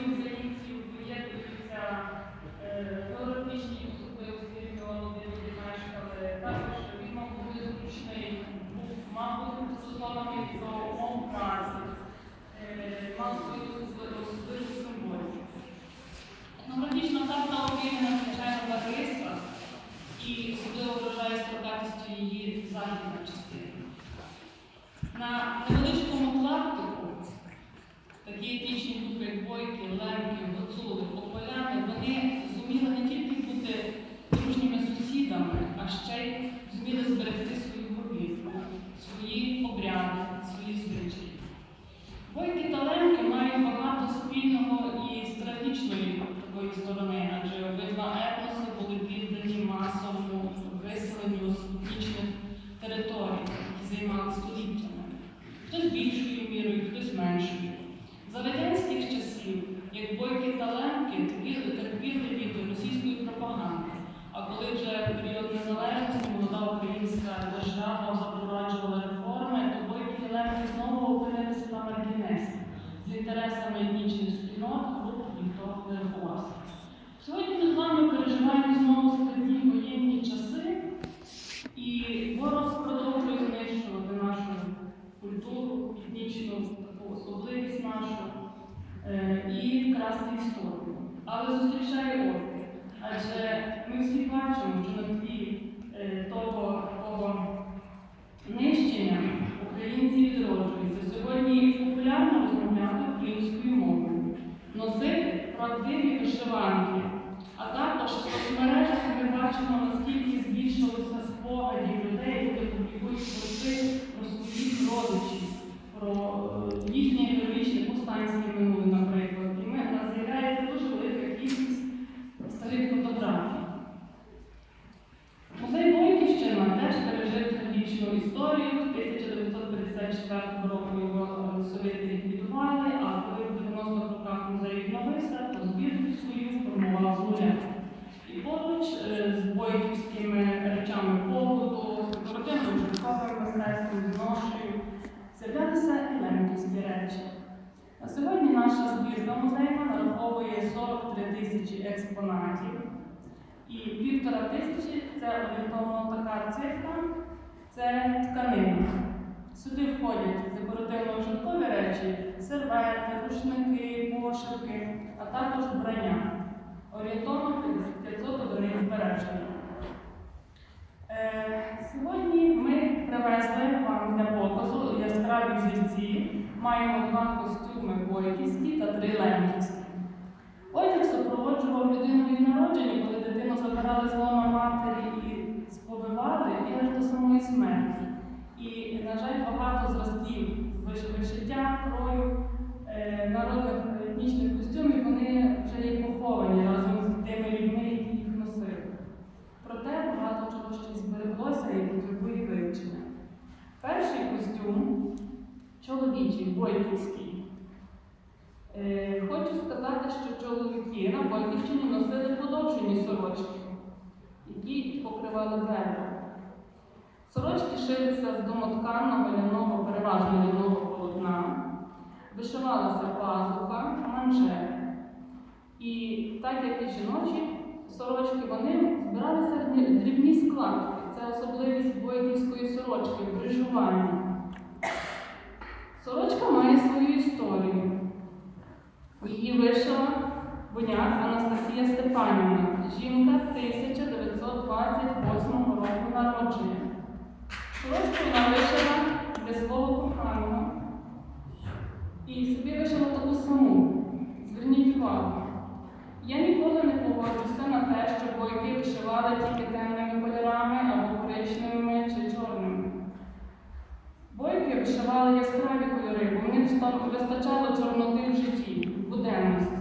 українців е, географічні особливості регіону, де люди мешкали. Також він мав мав бути пристосований е, мав свою особливу символіку. Етнографічна і особливо вражає стандартністю її західна частина. На невеличкому клаптику бойки, лемки, гуцули, ополяни, вони зуміли не тільки бути дружніми сусідами, а ще й зуміли зберегти свою горбітку, свої обряди, свої звичаї. Бойки та лемки мають багато спільного і з трагічної такої сторони, адже обидва етноси були піддані масовому виселенню з етнічних територій, які займали століттями. Хтось більшою мірою, хтось меншою. За радянських часів, як бойки та лемки терпіли, терпіли від російської пропаганди. А коли вже в період незалежності молода українська держава запроваджувала реформи, то бойки і лемки знову опинилися на маргінесі. З інтересами етнічних спільнот груп ніхто не рахувався. Сьогодні ми з вами переживаємо знову складні воєнні часи, і ворог продовжує знищувати нашу культуру, етнічну таку особливість нашу е, і красти історію. Але зустрічає опір. Адже ми всі бачимо, що на тлі е, того такого нищення українці відроджуються. Сьогодні популярно розмовляти українською мовою, правдиві вишиванки. А також в соцмережах ми бачимо, наскільки збільшилося спогадів людей, які публікують пости про своїх родичів, про е, їхнє героїчне повстанське минуле, наприклад. І ми нас з'являється дуже велика кількість старих фотографій. Музей Бойківщина теж пережив трагічну історію. 1954 року його е, совєти ліквідували, а коли в 90-х роках музей відновився, то збір свою формував з нуля. І поруч е, з бойківськими речами побуту, з декоративним житковим мистецтвом, з ношею, з'являлися і лемківські речі. На сьогодні наша збірка музейна нараховує 43 тисячі експонатів. І півтора тисячі це орієнтовно така цифра, це тканина. Сюди входять декоративно-ужиткові речі, сервети, рушники, пошивки, а також вбрання. Орієнтовно 500 одиниць збереження. Е, Сьогодні ми привезли вам для показу яскраві взірці. Маємо два костюми бойківські та три лемківські. Супроводжував людину від народження, коли дитину забирали з лона матері і сповивали, і аж до самої смерті. І, на жаль, багато зразків виш- вишиття, крою е, народних етнічних костюмів, вони вже є поховані разом з тими людьми, які їх носили. Проте багато чого ще збереглося і потребує вивчення. Перший костюм чоловічий, бойківський. Е, Хочу сказати, що чоловіки на Бойківщині носили подовжені сорочки, які покривали бедра. Сорочки шилися з домотканого ляного, переважно ляного полотна, вишивалася пазуха, манжет. І так як і жіночі сорочки, вони збиралися в дрібні- складки. Це особливість бойківської сорочки, брижування. Сорочка має свою історію. Її вишила Буняк Анастасія Степанівна, жінка 1928 року народження. Сорочку вона вишила для свого коханого і собі вишила таку саму. Зверніть увагу. Я ніколи не погоджуся на те, що бойки вишивали тільки темними кольорами або коричневими чи чорними. Бойки вишивали яскраві кольори, бо ста- вистачало чорноти в житті, буденності.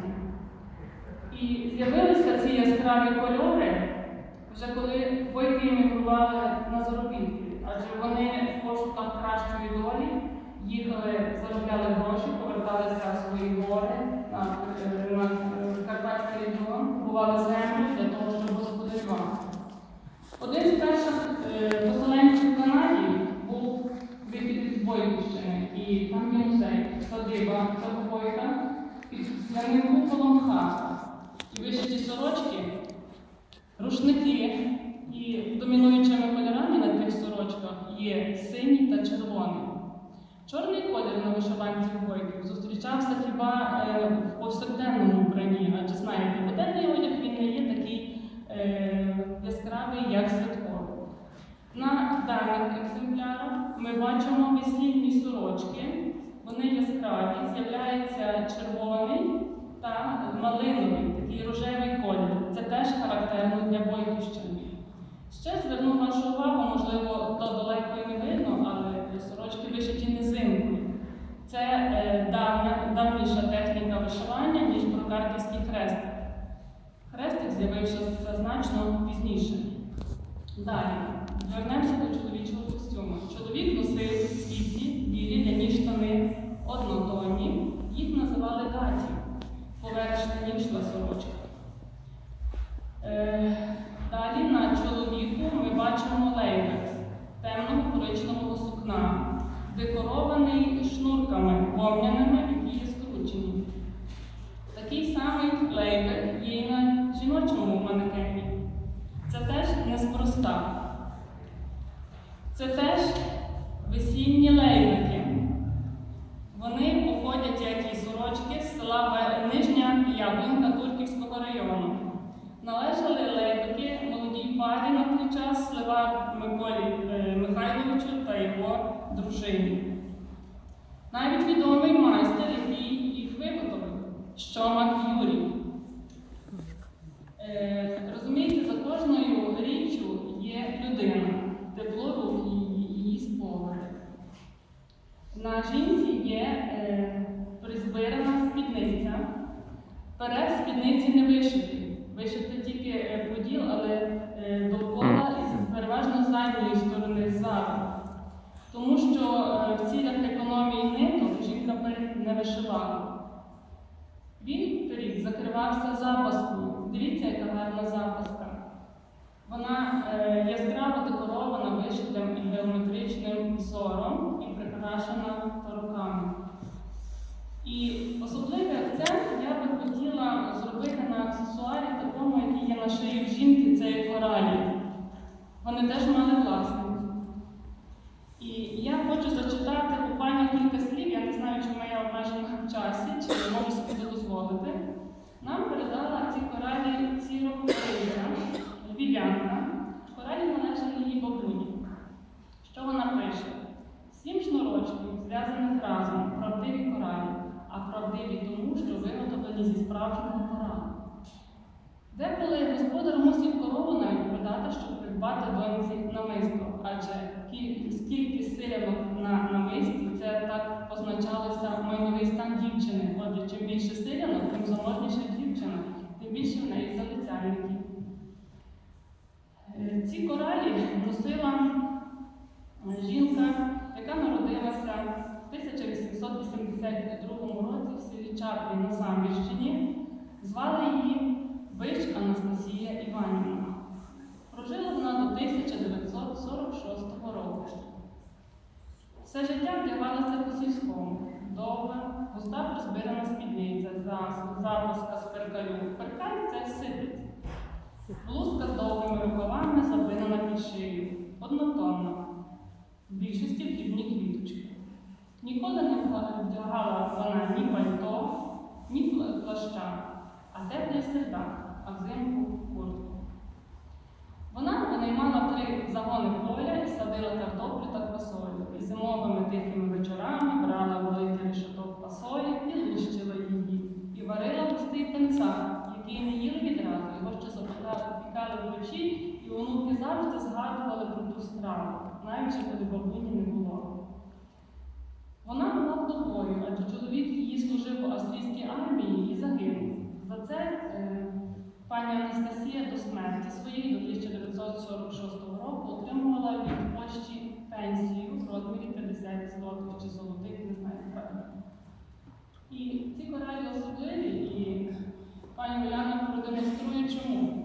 І з'явилися ці яскраві кольори вже коли бойки емігрували на заробітки, адже вони в пошуках кращої долі їхали, заробляли гроші, поверталися в свої гори на, е, на е, Карпатський регіон, купували землю для того, щоб господарювати. Один з перших е, поселенців в Канаді був вихід із Бойківщини, і там є музей, садиба на колонха і вишиті сорочки, рушники і домінуючими кольорами на тих сорочках є синій та червоний. Чорний колір на вишиванці бойків зустрічався хіба е, в повсякденному вбранні, адже знаєте, буденний одяг він не є такий е, яскравий, як святковий. На даних екземплярах ми бачимо весільні сорочки. Вони яскраві, з'являється червоний та малиновий, такий рожевий колір. Це теж характерно для Бойківщини. Ще зверну вашу увагу, можливо, то далеко і не видно, але сорочки вишиті низинкою. Це е, давня, давніша техніка вишивання, ніж прокарківський хрестик. Хрестик з'явився значно пізніше. Далі, вернемося до чоловічого костюму. Чоловік носив світлі, Поверх сорочка. Absolutely. Пиріг закривався запаскою. Дивіться, яка гарна запаска. Вона е, яскраво декорована вишитим і геометричним взором і прикрашена тороками. І особливий акцент я би хотіла зробити на аксесуарі такому, який є на шиї в жінки, це є коралі. Вони теж мали власників. І я хочу зачитати буквально кілька слів, я не знаю, чи я обмежена в часі, чи можу собі це дозволити. Нам передала ці коралі Ціро Королівна, львів'янка. Коралі належали її бабуні. Що вона пише? Сім шнурочків, зв'язаних разом, правдиві коралі, а правдиві тому, що виготовлені зі справжнього коралу. Деколи господар мусив корову навіть продати, щоб придбати доньці намисто, адже скільки силянок на намисті, це так позначалося майновий стан дівчини. Отже, чим більше силянок, тим заможніша дівчина, тим більше в неї залицяльників. Е, Ці коралі носила жінка, яка народилася в 1882 році в селі Чаплі на Самбірщині. Звали її Виш Анастасія Іванівна. Прожила вона до 1946 року. Все життя вдягалася по сільському. Довга, густа розбирана спідниця, запуска з перкалю. Перкаль це ситець. Блузка з довгими рукавами запинена під шию, однотонна. В більшості дрібні квіточки. Ніколи не вдягала вона ні пальто, завжди згадували про ту страву, навіть коли бабуні не було. Вона була вдовою, адже чоловік її служив у австрійській армії і загинув. За це е, пані Анастасія до смерті своєї до 1946 року отримувала від Польщі пенсію в розмірі 50 злотих чи золотих, не знаю правильно. І ці коралі особливі, і пані Уляна продемонструє чому.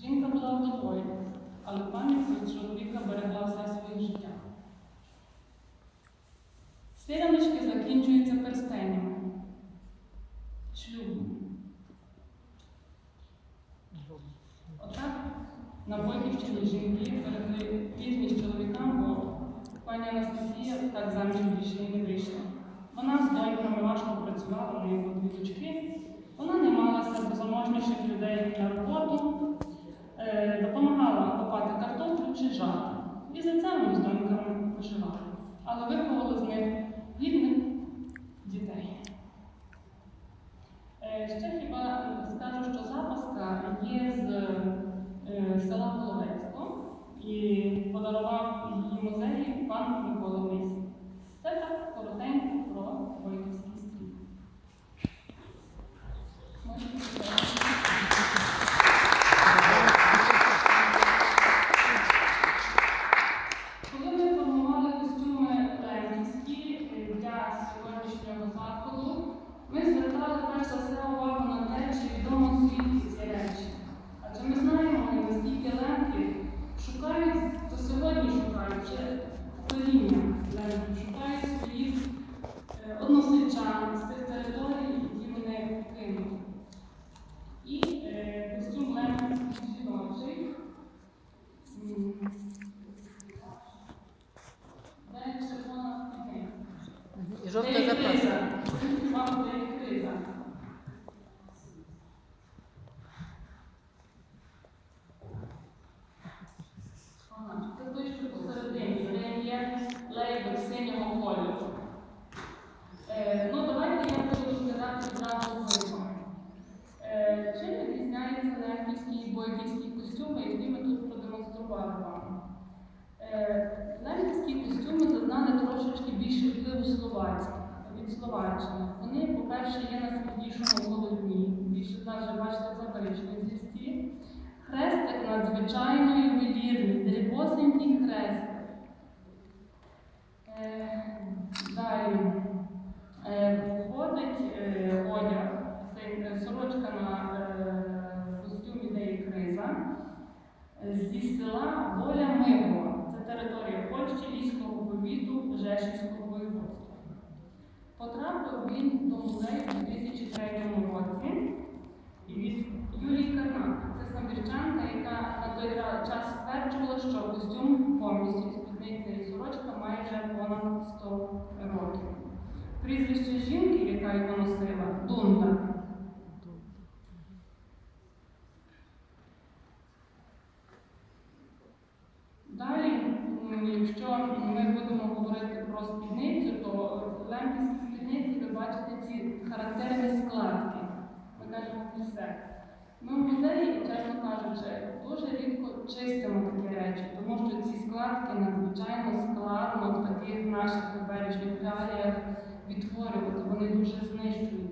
Жінка була вдовою, але чоловіка берегла все своє життя. Силяночки закінчуються перстенями. шлюбу. Отак на Бойківщині жінки передають вірність чоловікам, бо пані Анастасія так заміж більше і не вийшла. Вона з доньками важко працювала, в неї дві дочки. Вона не мала серед заможніших людей на роботу, чи жати. І за це з доньками виживали. Але виховали з них гідних дітей. Е, Ще хіба скажу, що запаска є з е, села Половецько і подарував її музеї пан Микола Мисі. Це так коротенько про Войтівський стрій. Можете почитати. Коли ми формували костюми лемівські для сьогоднішнього заходу, ми звертали перш за все увагу на те, чи відомо світі ці речі. Адже ми знаємо, наскільки лемки шукають, то сьогодні шукають вже покоління лемків, шукають своїх е, односельчан з тих територій, які вони покинули. І е, костюм лемків жіночий. м, де червона спідниця. І жовта Де є запаска. криза? Вам де є криза? Ага, це той, що посередині, де є лейбер синього кольору. Е, ну, давайте я буду розглядати зразу видно. Е, чим відрізняються лемківські і бойківські костюми, які ми тут продемонстрували вам? Е, Лемківські костюми зазнали трошечки більше впливу словацьких від Словаччини. Вони, по-перше, є на світлішому голові. Більше нас вже бачите фабричній зірці. Хрестик надзвичайно ювелірний, дрібосенький хрестик. Е, Далі е, входить е, одяг, це е, сорочка на е, костюмі де є криза е, зі села Воля Мирова. Це територія Польщі, Львівського повіту, Жешівського воєводства. Потрапив він до у 2003 році. Від Карнак. Це самбірчанка, яка на той час стверджувала, що костюм повністю спідниця і сорочка має вже понад 100 років. Прізвище жінки, яка його носила, Дунда. Далі, якщо ми будемо говорити про спідницю, то в бачите ці характерні складки. Ми кажемо все. Ми в музеї, чесно кажучи, дуже рідко чистимо такі речі, тому що ці складки надзвичайно складно в таких наших теперішніх реаліях відтворювати, вони дуже знищуються.